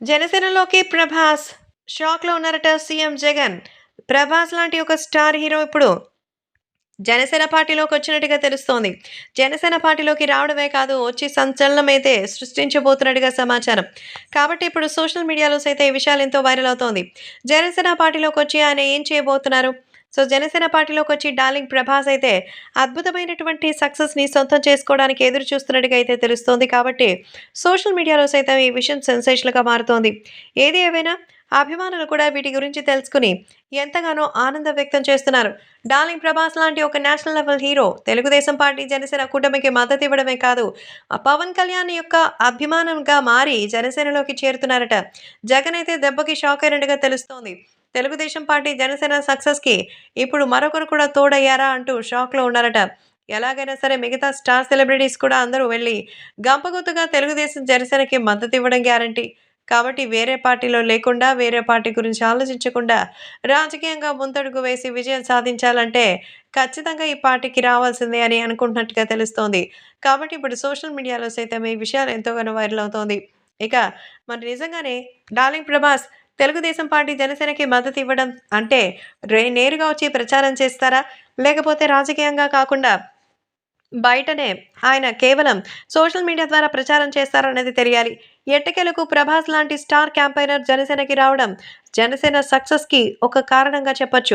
జనసేనలోకి ప్రభాస్ షాక్‌లో ఉన్నారట సీఎం జగన్. ప్రభాస్ లాంటి ఒక స్టార్ హీరో ఇప్పుడు జనసేన పార్టీలోకి వచ్చినట్టుగా తెలుస్తోంది. జనసేన పార్టీలోకి రావడమే కాదు వచ్చి సంచలనమైతే సృష్టించబోతున్నట్టుగా సమాచారం. కాబట్టి ఇప్పుడు సోషల్ మీడియాలో సైతం ఈ విషయాలు ఎంతో వైరల్ అవుతోంది. జనసేన పార్టీలోకి వచ్చి ఆయన ఏం చేయబోతున్నారు? సో జనసేన పార్టీలోకొచ్చి డార్లింగ్ ప్రభాస్ అయితే అద్భుతమైనటువంటి సక్సెస్‌ని సొంతం చేసుకోవడానికి ఎదురు చూస్తున్నట్టుగా అయితే తెలుస్తోంది. కాబట్టి సోషల్ మీడియాలో సైతం ఈ విషయం సెన్సేషన్గా మారుతోంది. ఏది ఏవైనా అభిమానులు కూడా వీటి గురించి తెలుసుకుని ఎంతగానో ఆనందం వ్యక్తం చేస్తున్నారు. డార్లింగ్ ప్రభాస్ లాంటి ఒక national level hero Telugu Desam party, Janasena కూటమికి మద్దతు ఇవ్వడమే కాదు పవన్ కళ్యాణ్ యొక్క అభిమానంగా మారి జనసేనలోకి చేరుతున్నారట. జగన్ అయితే దెబ్బకి షాక్ అయినట్టుగా తెలుస్తోంది. తెలుగుదేశం పార్టీ, జనసేన సక్సెస్‌కి ఇప్పుడు మరొకరు కూడా తోడయ్యారా అంటూ షాక్‌లో ఉన్నారట. ఎలాగైనా సరే మిగతా స్టార్ సెలబ్రిటీస్ కూడా అందరూ వెళ్ళి గంపగుతుగా తెలుగుదేశం, జనసేనకి మద్దతు ఇవ్వడం గ్యారంటీ. కాబట్టి వేరే పార్టీలో లేకుండా, వేరే పార్టీ గురించి ఆలోచించకుండా రాజకీయంగా ముందడుగు వేసి విజయం సాధించాలంటే ఖచ్చితంగా ఈ పార్టీకి రావాల్సిందే అని అనుకుంటున్నట్టుగా తెలుస్తోంది. కాబట్టి ఇప్పుడు సోషల్ మీడియాలో సైతం ఈ విషయాలు ఎంతోగానో వైరల్ అవుతోంది. ఇక మరి నిజంగానే డార్లింగ్ ప్రభాస్ తెలుగుదేశం పార్టీ, జనసేనకి మద్దతు ఇవ్వడం అంటే రే నేరుగా వచ్చి ప్రచారం చేస్తారా? లేకపోతే రాజకీయంగా కాకుండా బయటనే ఆయన కేవలం సోషల్ మీడియా ద్వారా ప్రచారం చేస్తారన్నది తెలియాలి. ఎట్టకేలకు ప్రభాస్ లాంటి స్టార్ క్యాంపైనర్ జనసేనకి రావడం జనసేన సక్సెస్‌కి ఒక కారణంగా చెప్పొచ్చు.